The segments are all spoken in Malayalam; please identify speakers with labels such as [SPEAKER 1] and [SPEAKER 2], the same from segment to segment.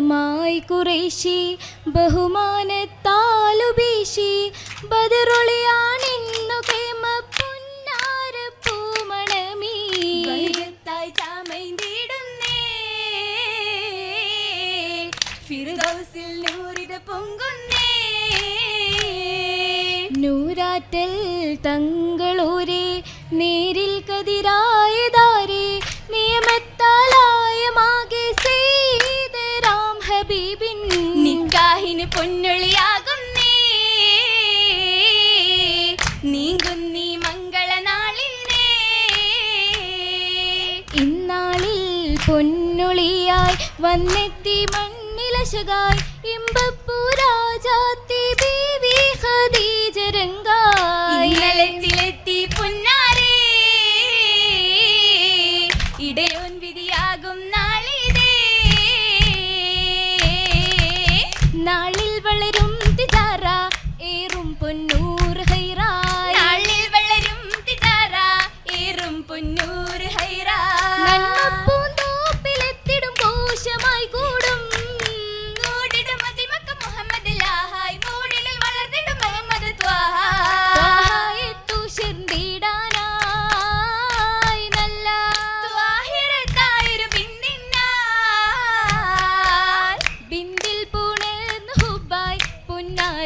[SPEAKER 1] മായി കുറേശി ബഹുമാനത്താലുപേശി ബദറൊളിയാണിന്നു കേമ പുന്നാര പൂമണമീ.
[SPEAKER 2] വൈകത്തായി ചാമൈന്തിടുന്നേ. നൂറിത് പൊങ്കുന്നേ.
[SPEAKER 1] നൂരാറ്റൽ തങ്ങളൂരെ നേരിൽ കതിരായതാരെ വന്നെത്തി മണ്ണിലശകായി ഇമ്പപ്പൂരാജാത്തി ബീവി ഖദീജരംഗായി
[SPEAKER 2] ഇന്നലത്തിലെത്തി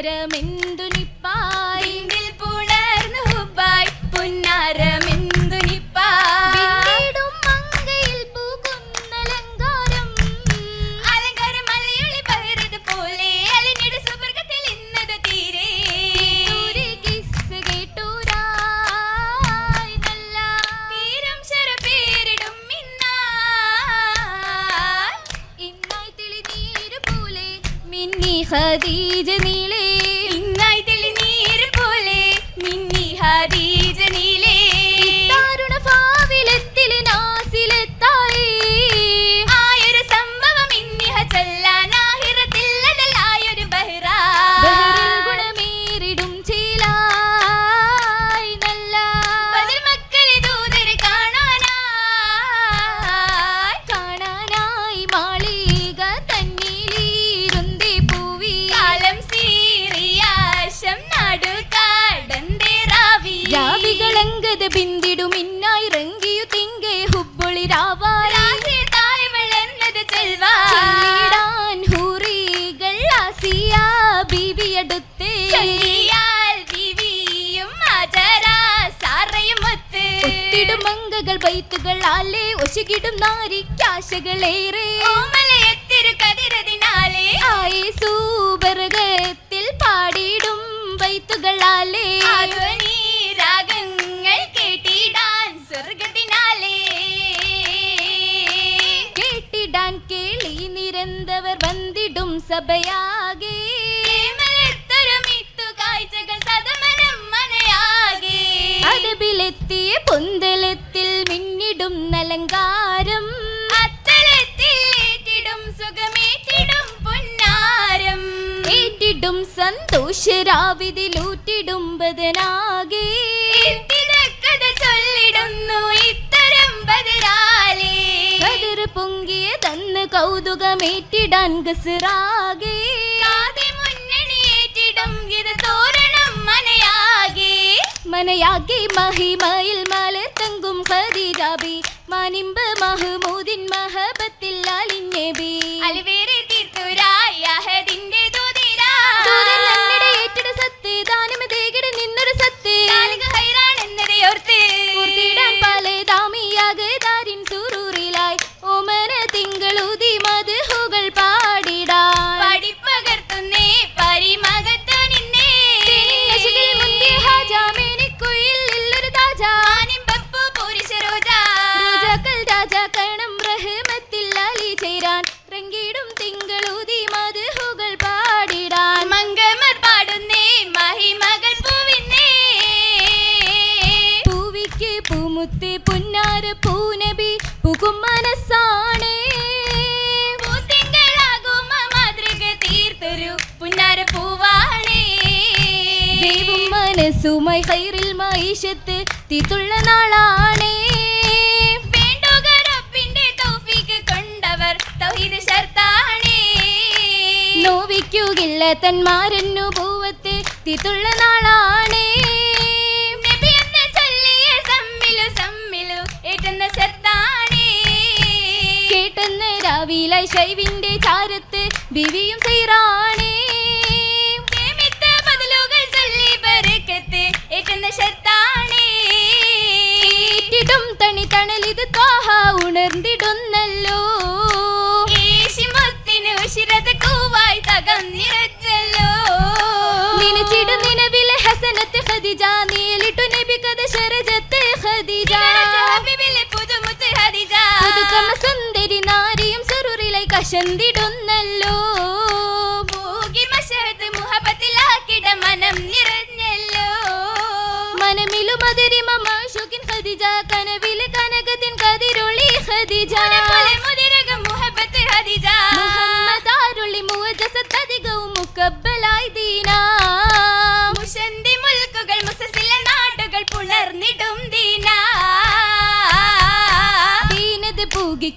[SPEAKER 1] നീള പുണർന്നു ഹുബായ് മങ്കയിൽ
[SPEAKER 2] അലങ്കാരം. മലയാളി പകരത് പോലെ അലിഞ്ഞിട് സുവർഗത്തിൽ ഇന്നത് തീരെ.
[SPEAKER 1] ഒരു കിസ് കേട്ടൂരായി നല്ല.
[SPEAKER 2] തീരം
[SPEAKER 1] ഇന്നായി. തെളിനീര് പോലെ മിന്നി ഖദീജ നീളേ ഹൂറികൾ ആസിയ ബീവിയടുത്തേ
[SPEAKER 2] സാറയും ഒത്ത്.
[SPEAKER 1] ഒത്തിടും മങ്കകൾ ബൈത്തുകൾ ആലേ ഒശുകിടും നാരിക്കാശകളേറെ
[SPEAKER 2] ഓമലയത്തിരു കതിരതിനാലേ.
[SPEAKER 1] ആയേ പാടിയിടും ബൈത്തുകളാലേ വന്നിടും സഭയാകെ.
[SPEAKER 2] സദമനം
[SPEAKER 1] പൊന്തലത്തിൽ മിന്നിടും നലങ്കാരം
[SPEAKER 2] സുഖമേറ്റിടും പൊന്നാരം.
[SPEAKER 1] ഏറ്റിടും സന്തോഷരാവിതിലൂറ്റിടും ബദനാകെ.
[SPEAKER 2] കഥ ചൊല്ലിടുന്നു ഇത്തരം ബദരാലേ.
[SPEAKER 1] കതിർ പൊങ്കിയ തന്ന് കൗതുകമേറ്റിടാൻ ഗസറാകെ
[SPEAKER 2] മനയാകെ.
[SPEAKER 1] മഹിമയിൽ മലത്തങ്കും ഖദീജാബി മനിമ്പ് മഹ്മൂദിൻ മഹബത്തിൽ അലിഞ്ഞബി. പുകും മനസ്സാണേ.
[SPEAKER 2] പൂത്തിങ്കളാകുമ മാതൃക തീർത്തൊരു പുന്നാര പൂവാണേ.
[SPEAKER 1] ദേവും മനസ്സുമായി ഹൈറിൽ മൈഷത്ത് തീത്തുള്ള നാളാണേ.
[SPEAKER 2] വേണ്ടുക റബ്ബിന്റെ തൗഫീക്ക് കൊണ്ടവർ തൗഹീദ് ഷർത്താണേ
[SPEAKER 1] നോവിക്കുകില്ല തന്മാരന്നു പൂവത്ത് തിത്തുള്ള നാളാണേ രാവിലെ ശൈവിന്റെ ചാരത്ത് ബിവിയും സൈറാണേ. തണി തണലിത് ത്വാഹ ഉണർന്നിടുന്നല്ലോ.
[SPEAKER 2] ഈശിമത്തിന് ഉശിരത കൂവായി തകം നിറച്ചല്ലോ.
[SPEAKER 1] നിനച്ചിടും നിലവിലെ ഹസനത്ത് ഖദിജ നീലിട്ടു നബി കഥ ശരജത്ത് ഖദിജ.
[SPEAKER 2] പുതുമുത്ത് ഹദിജ
[SPEAKER 1] പുതുക്കമ സുന്ദരി നാരിയും സുറുറിലായി കശന്തിടുന്നല്ലോ
[SPEAKER 2] മൂകി മഷഹത്ത് മുഹബത്തിലാക്കിട മനം നിറഞ്ഞല്ലോ.
[SPEAKER 1] മനമിലു മധുരിമ മാഷുക്കിൻ ഖദിജ കനവിൽ കനകത്തിൻ കതിരൊളി ഖദിജ.
[SPEAKER 2] പോലെ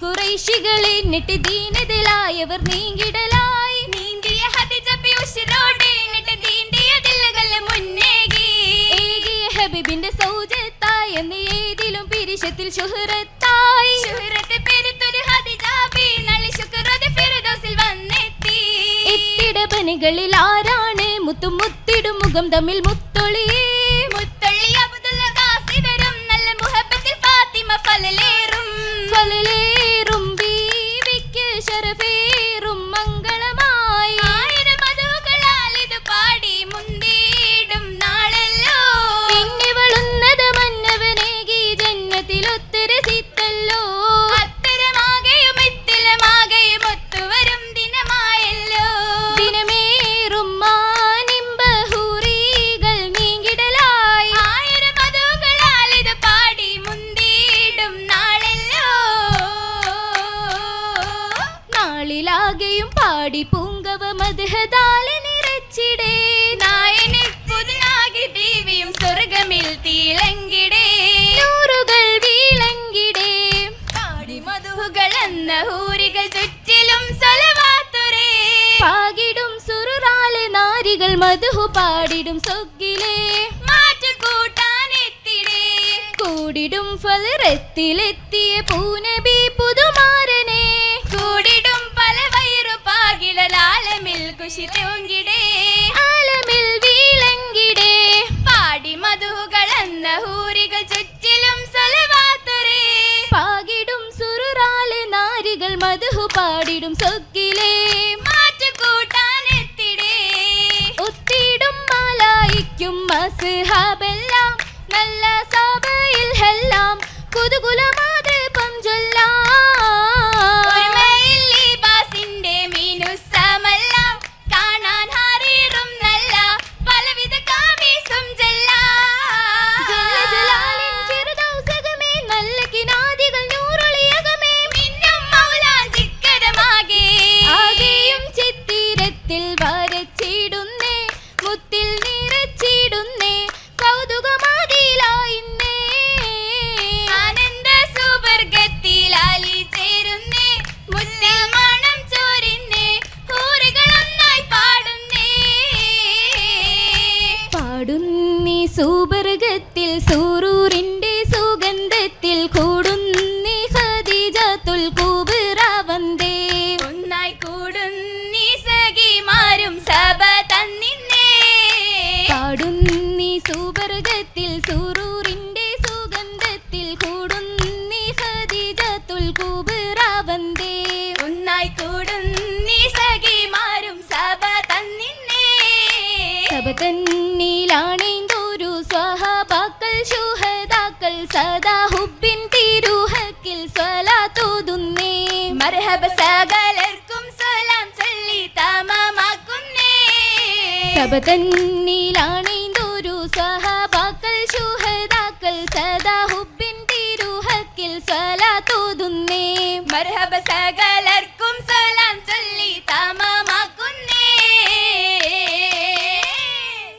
[SPEAKER 1] കുറൈശികളെ എന്നിട്ട് ദീനതിലായവർ നീങ്ങിടലായി
[SPEAKER 2] നീന്തിയ ഹദിജ പിയുഷിനോട് എന്നിട്ട് തീണ്ടിയ ദില്ലുകൾ മുന്നേകി.
[SPEAKER 1] ഏകിയ ഹബീബിന്റെ സൗജത്തായി എന്ന് ഏതിലും പിരിശത്തിൽ ശുഹ്റത്തായി
[SPEAKER 2] ശുഹ്രത്ത് പെരുത്തൊരു ഹദിജ ബി നളി ശുക്രത് ഫിർദൗസിൽ വന്നെത്തി.
[SPEAKER 1] എത്തിടപനികളിൽ ആരാണ്? മുത്തും മുത്തിടും മുഖം തമ്മിൽ മുത്തൊളിയേ
[SPEAKER 2] മുത്തൊളി അബ്ദുള്ള ഖാസിദരും നല്ല മുഹബത്തിൽ ഫാത്തിമ ഫലലേറും
[SPEAKER 1] മധുഹു പാടിടും സൊക്കിലേ
[SPEAKER 2] കൂട്ടാൻ കൂട്ടാനെത്തിടേ
[SPEAKER 1] കൂടിടും ഫലറത്തിലെത്തിയ പൂനബി പുതുമാരനെ.
[SPEAKER 2] കൂടിടും പല വയറു പാകില ലാലമിൽ കുശി തൂങ്കിടേ.
[SPEAKER 1] ആലമിൽ വീളങ്കിടേ.
[SPEAKER 2] പാടി മധുകൾ എന്ന ഹൂരികൾ ചുറ്റിലും സലവാത്തുരേ
[SPEAKER 1] പാകിടും സുറുറാലെ നാരികൾ മധു പാടിടും സൊക്കിലേ
[SPEAKER 2] அசுஹாபெல்லாம் நல்ல சபையில் எல்லாம்
[SPEAKER 1] புதுகுல மாதிரி பஞ்சொல்ல സുഗന്ധത്തിൽ കൂടുന്നി ഖദീജത്തുൽ കുബ്ര വന്ദേ.
[SPEAKER 2] ഒന്നായി കൂടുന്നി സഖിമാരും സഭ തന്നിന്നേ.
[SPEAKER 1] പാടുന്നി സൂബർഗത്തിൽ സുറൂറിന്റെ സുഗന്ധത്തിൽ കൂടുന്നി ഖദീജത്തുൽ കുബ്ര വന്ദേ.
[SPEAKER 2] ഒന്നായി കൂടുന്നി സഖിമാരും സഭ തന്നിന്നേ.
[SPEAKER 1] സബതന്നിലാണെന്തോരു
[SPEAKER 2] മർഹബ സകലർക്കും സലാം ചൊല്ലി തമമാക്കുന്നേ
[SPEAKER 1] സഭ